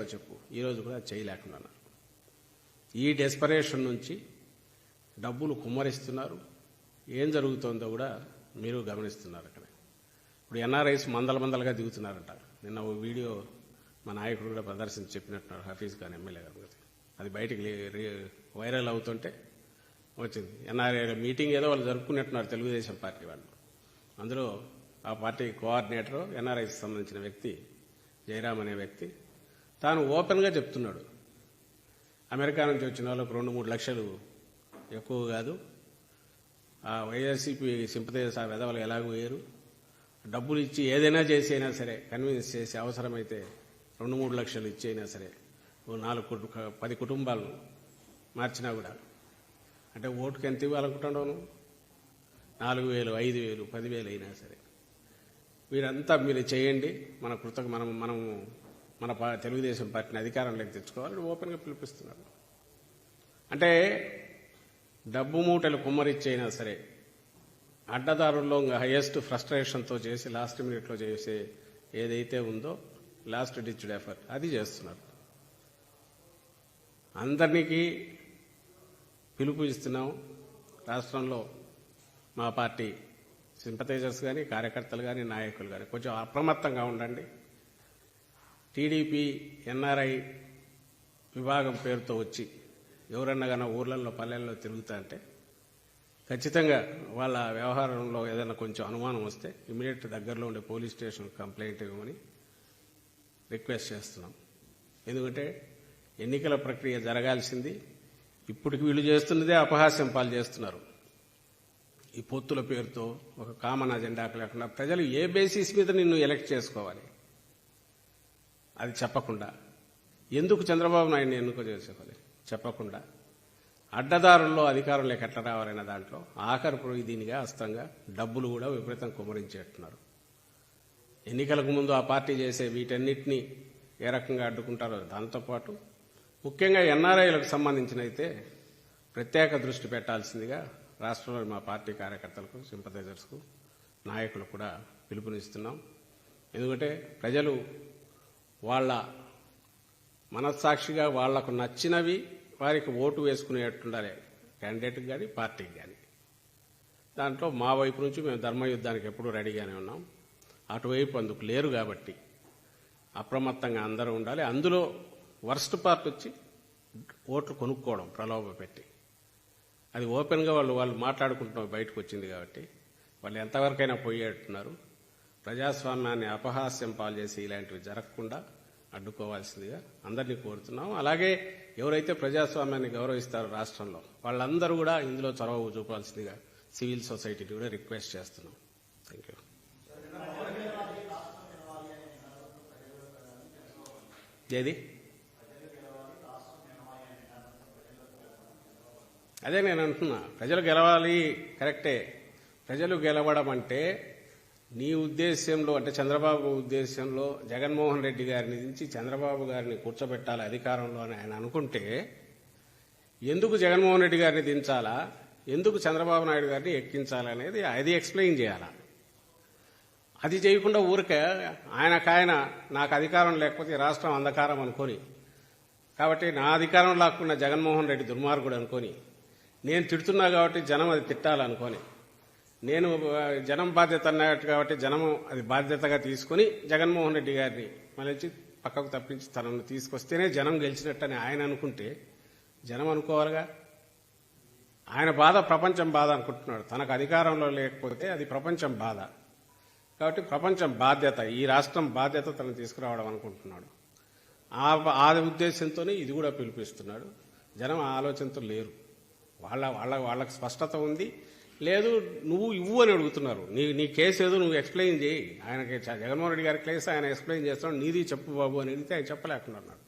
చెప్పు. ఈరోజు కూడా చేయలేకున్నాను. ఈ డెస్పరేషన్ నుంచి డబ్బులు కుమ్మరిస్తున్నారు. ఏం జరుగుతోందో కూడా మీరు గమనిస్తున్నారు అక్కడ. ఇప్పుడు ఎన్ఆర్ఐస్ మందల మందలుగా దిగుతున్నారంట. నిన్న ఓ వీడియో మా నాయకుడు కూడా ప్రదర్శించి చెప్పినట్టున్నారు హఫీజ్ ఖాన్ ఎమ్మెల్యే గారు అది బయటికి వైరల్ అవుతుంటే వచ్చింది. ఎన్ఆర్ఐ మీటింగ్ ఏదో వాళ్ళు జరుపుకున్నట్టున్నారు తెలుగుదేశం పార్టీ వాళ్ళు. అందులో ఆ పార్టీ కోఆర్డినేటర్ ఎన్ఆర్ఐకి సంబంధించిన వ్యక్తి జయరామ్ అనే వ్యక్తి తాను ఓపెన్గా చెప్తున్నాడు. అమెరికా నుంచి వచ్చిన వాళ్ళకు రెండు మూడు లక్షలు ఎక్కువ కాదు. ఆ వైఎస్సీపీ సింపతైజర్స్ ఆ వెధవలు ఎలాగో వేయరు. డబ్బులు ఇచ్చి ఏదైనా చేసి అయినా సరే కన్విన్స్ చేసి అవసరమైతే రెండు మూడు లక్షలు ఇచ్చి అయినా సరే ఓ నాలుగు కుటు- పది కుటుంబాలు మార్చినా కూడా. అంటే ఓటుకి ఎంత ఇవ్వాలనుకుంటున్నావు నాలుగు వేలు ఐదు వేలు పదివేలు అయినా సరే. వీరంతా మీరు చేయండి. మన కృతజ్ఞ మనం మనము మన పా- తెలుగుదేశం పార్టీని అధికారంలోకి తెచ్చుకోవాలని ఓపెన్గా పిలిపిస్తున్నారు అంటే డబ్బు మూటలు కుమ్మరిచ్చైనా సరే అడ్డదారుల్లో హైయెస్ట్ ఫ్రస్ట్రేషన్తో చేసి లాస్ట్ మినిట్లో చేసే ఏదైతే ఉందో లాస్ట్ డిచ్డ్ ఎఫర్ట్ అది చేస్తున్నారు. అందరికీ పిలుపు ఇస్తున్నాం. రాష్ట్రంలో మా పార్టీ సింపతైజర్స్ కానీ కార్యకర్తలు కానీ నాయకులు కానీ కొంచెం అప్రమత్తంగా ఉండండి. టీడీపీ ఎన్ఆర్ఐ విభాగం పేరుతో వచ్చి ఎవరన్నా కానీ ఊర్లలో పల్లెల్లో తిరుగుతా అంటే ఖచ్చితంగా వాళ్ళ వ్యవహారంలో ఏదైనా కొంచెం అనుమానం వస్తే ఇమీడియట్ దగ్గరలో ఉండే పోలీస్ స్టేషన్ కంప్లైంట్ ఇవ్వమని రిక్వెస్ట్ చేస్తున్నాం. ఎందుకంటే ఎన్నికల ప్రక్రియ జరగాల్సింది. ఇప్పటికి వీళ్ళు చేస్తున్నదే అపహాస్యం పాలు చేస్తున్నారు. ఈ పొత్తుల పేరుతో ఒక కామన్ అజెండాకు లేకుండా ప్రజలు ఏ బేసిస్ మీద నిన్ను ఎలక్ట్ చేసుకోవాలి? అది చెప్పకుండా. ఎందుకు చంద్రబాబు నాయుడిని ఎన్నుకో చేసుకోవాలి చెప్పకుండా. అడ్డదారుల్లో అధికారంలోకి ఎట్లా రావాలనే దాంట్లో ఆఖరు దీనిగా అస్తంగా డబ్బులు కూడా విపరీతం కుమరించేట్టున్నారు ఎన్నికలకు ముందు ఆ పార్టీ చేసే వీటన్నిటినీ ఏ రకంగా అడ్డుకుంటారో దాంతోపాటు ముఖ్యంగా ఎన్ఆర్ఐలకు సంబంధించిన అయితే ప్రత్యేక దృష్టి పెట్టాల్సిందిగా రాష్ట్రంలో మా పార్టీ కార్యకర్తలకు సింపథైజర్స్కు నాయకులు కూడా పిలుపునిస్తున్నాం. ఎందుకంటే ప్రజలు వాళ్ళ మనస్సాక్షిగా వాళ్ళకు నచ్చినవి వారికి ఓటు వేసుకునేట్టుండాలి క్యాండిడేట్కి కానీ పార్టీకి కానీ దాంట్లో మా వైపు నుంచి మేము ధర్మయుద్ధానికి ఎప్పుడూ రెడీగానే ఉన్నాం. అటువైపు అందుకు లేరు కాబట్టి అప్రమత్తంగా అందరూ ఉండాలి. అందులో వర్స్ట్ పార్ట్ వచ్చి ఓట్లు కొనుక్కోవడం ప్రలోభ పెట్టి. అది ఓపెన్గా వాళ్ళు వాళ్ళు మాట్లాడుకుంటున్నాం బయటకు వచ్చింది కాబట్టి. వాళ్ళు ఎంతవరకైనా పోయేట్టున్నారు. ప్రజాస్వామ్యాన్ని అపహాస్యం పాలు చేసి ఇలాంటివి జరగకుండా అడ్డుకోవాల్సిందిగా అందరినీ కోరుతున్నాం. అలాగే ఎవరైతే ప్రజాస్వామ్యాన్ని గౌరవిస్తారో రాష్ట్రంలో వాళ్ళందరూ కూడా ఇందులో చొరవ చూపాల్సిందిగా సివిల్ సొసైటీని కూడా రిక్వెస్ట్ చేస్తున్నాం. థ్యాంక్ యూ ఏది? అదే నేను అంటున్నా. ప్రజలు గెలవాలి కరెక్టే. ప్రజలు గెలవడం అంటే నీ ఉద్దేశ్యంలో అంటే చంద్రబాబు ఉద్దేశ్యంలో జగన్మోహన్ రెడ్డి గారిని దించి చంద్రబాబు గారిని కూర్చోబెట్టాలి అధికారంలో అని ఆయన అనుకుంటే ఎందుకు జగన్మోహన్ రెడ్డి గారిని దించాలా? ఎందుకు చంద్రబాబు నాయుడు గారిని ఎక్కించాలనేది అది ఎక్స్ప్లెయిన్ చేయాలా? అది చేయకుండా ఊరికే ఆయనకాయన నాకు అధికారం లేకపోతే రాష్ట్రం అంధకారం అనుకొని కాబట్టి నా అధికారం లాక్కున్న జగన్మోహన్ రెడ్డి దుర్మార్గుడు అనుకొని నేను తిడుతున్నా కాబట్టి జనం అది తిట్టాలనుకొని నేను జనం బాధ్యత అన్నట్టు కాబట్టి జనము అది బాధ్యతగా తీసుకుని జగన్మోహన్ రెడ్డి గారిని మళ్ళీ పక్కకు తప్పించి తనను తీసుకొస్తేనే జనం గెలిచినట్టని ఆయన అనుకుంటే జనం అనుకోవాలిగా. ఆయన బాధ ప్రపంచం బాధ అనుకుంటున్నాడు. తనకు అధికారంలో లేకపోతే అది ప్రపంచం బాధ. కాబట్టి ప్రపంచం బాధ్యత ఈ రాష్ట్రం బాధ్యత తను తీసుకురావడం అనుకుంటున్నాడు. ఆ ఆ ఉద్దేశంతోనే ఇది కూడా పిలిపిస్తున్నాడు. జనం ఆ ఆలోచనతో లేరు. వాళ్ళ వాళ్ళ వాళ్ళకి స్పష్టత ఉంది. లేదు నువ్వు ఇవ్వు అని అడుగుతున్నారు. నీ నీ కేసు ఏదో నువ్వు ఎక్స్ప్లెయిన్ చేయి. ఆయనకి జగన్మోహన్ రెడ్డి గారి కేసు ఆయన ఎక్స్ప్లెయిన్ చేస్తాడు. నీది చెప్పు బాబు అని అడిగితే ఆయన చెప్పలేకున్నాడు